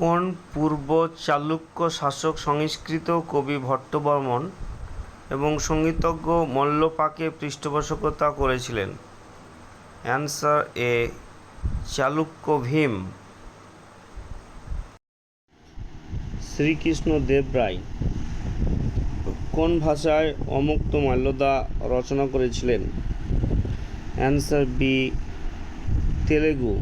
কোন পূর্ব চালুক্য শাসক সংস্কৃত কবি ভট্টবর্মন এবং সঙ্গীতজ্ঞ মল্লপাকে পৃষ্ঠপোষকতা করেছিলেন। Answer A, Chalukya Bhima. Shrikrishna Deva Raya কোন ভাষায় অমুক্ত মাল্যদা রচনা করেছিলেন? Answer B, Telugu.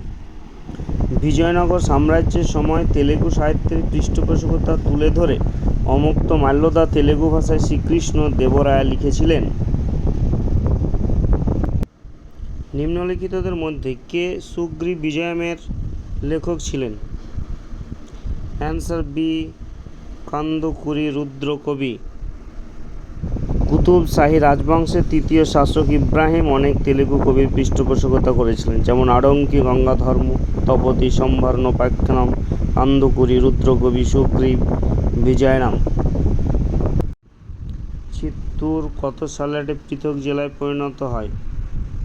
বিজয়নগর সাম্রাজ্যের সময় তেলেগু সাহিত্যের পৃষ্ঠপোষকতা তুলে ধরে অমুক্ত মাল্যদা তেলেগু ভাষায় শ্রীকৃষ্ণ দেবরায়া লিখেছিলেন। নিম্নলিখিতদের মধ্যে কে সুগ্রী বিজয়মের লেখক ছিলেন? অ্যান্সার বি কান্দকুরি রুদ্র কবি কুতুব শাহী রাজবংশের তৃতীয় শাসক ইব্রাহিম অনেক তেলেগু কবির পৃষ্ঠপোষকতা করেছিলেন, যেমন আড়ঙ্কি গঙ্গাধর্ম তপতি, সম্ভার নপাখ্যানম কান্দকুরি রুদ্রকবি সুগ্রীব বিজয়রাম। চিত্তুর কত সালে একটি পৃথক জেলায় পরিণত হয়?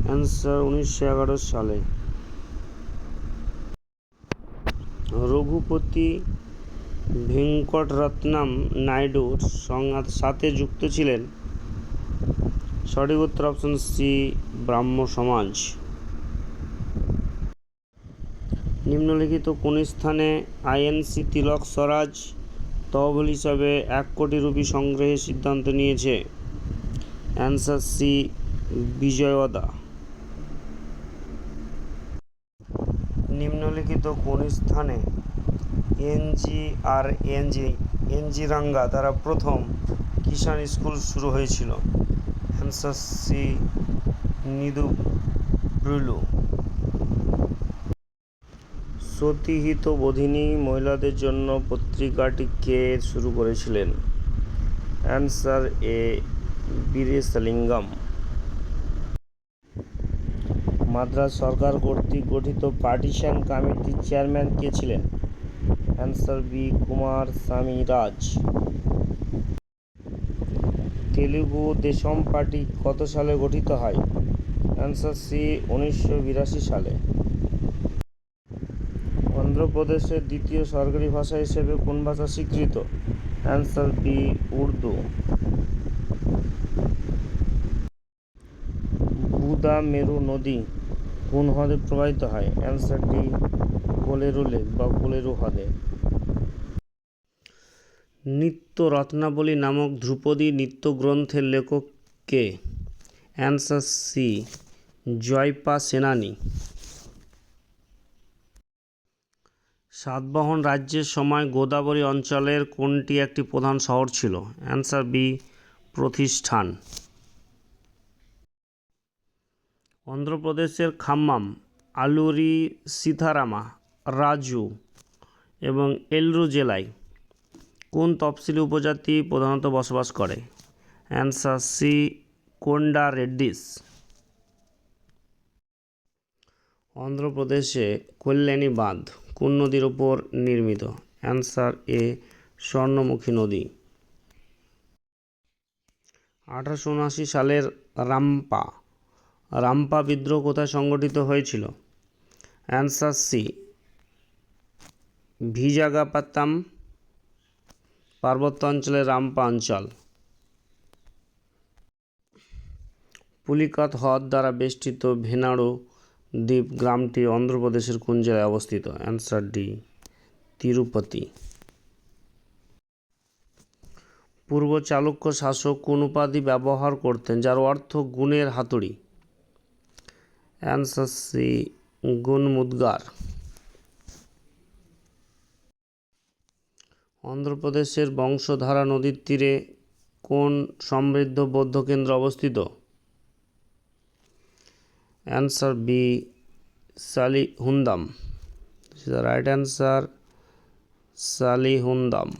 অ্যান্সার উনিশশো এগারো সালে। রঘুপতি ভেঙ্কটরত্নম নাইডুর সংঘাত সাথে যুক্ত ছিলেন সঠিক উত্তর অপশন সি, ব্রাহ্ম সমাজ। নিম্নলিখিত কোন স্থানে আইএনসি তিলক স্বরাজ তহবিল হিসাবে এক কোটি রুপি সংগ্রহের সিদ্ধান্ত নিয়েছে? Answer C, Vijayawada. নিম্নলিখিত কোন স্থানে এনজি আর এনজি, এনজিরাঙ্গা দ্বারা প্রথম কিষাণ স্কুল শুরু হয়েছিল? অ্যান্সার সি নিদু ব্রুলু সতীহিত বোধিনী মহিলাদের জন্য পত্রিকাটি কে শুরু করেছিলেন। অ্যান্সার এ বীরেশলিঙ্গম মাদ্রাস সরকার কর্তৃক গঠিত পার্টিশন কমিটির চেয়ারম্যান কে ছিলেন? অ্যান্সার বি কুমার স্বামী রাজ। তেলুগু দেশম পার্টি কত সালে গঠিত হয়? অ্যান্সার সি উনিশশো বিরাশি সালে। অন্ধ্রপ্রদেশের দ্বিতীয় সরকারি ভাষা হিসেবে কোন ভাষা স্বীকৃত? Answer B Urdu. বুদা মেরু নদী কোন হ্রদে প্রবাহিত হয়? অ্যান্সার ডি কোলেরু বা কোলেরু হ্রদে। নিত্য রত্নাবলী নামক ধ্রুপদী নৃত্য গ্রন্থের লেখক কে? Answer C Jayapa Senani. Satavahana রাজ্যের সময় গোদাবরী অঞ্চলের কোনটি একটি প্রধান শহর ছিল? অ্যান্সার বি প্রতিষ্ঠান। অন্ধ্রপ্রদেশের খাম্মাম, আলুরি, সীতারামা, রাজু এবং এলরু জেলায় কোন তফসিলি উপজাতি প্রধানত বসবাস করে? Answer C, Konda Reddis. অন্ধ্রপ্রদেশে Kalyani বাঁধ কোন নদীর ওপর নির্মিত? অ্যান্সার এ, স্বর্ণমুখী নদী। আঠারোশো উনআশি সালের রাম্পা। রাম্পা বিদ্রোহ কোথায় সংগঠিত হয়েছিল? অ্যান্সার সি, ভিজাগাপাত্তাম পার্বত্য অঞ্চলের রাম্পা অঞ্চল। পুলিকাত হ্রদ দ্বারা বেষ্টিত ভেনাড়ো দ্বীপ গ্রামটি অন্ধ্রপ্রদেশের কোন জেলায় অবস্থিত? Answer D Tirupati. পূর্ব চালুক্য শাসক কোন উপাধি ব্যবহার করতেন, যার অর্থ গুণের হাতুড়ি? Answer C Gunamudgara. অন্ধ্রপ্রদেশের বংশধারা নদীর তীরে কোন সমৃদ্ধ বৌদ্ধ কেন্দ্র অবস্থিত? Answer B, Salihundam. The right answer Salihundam.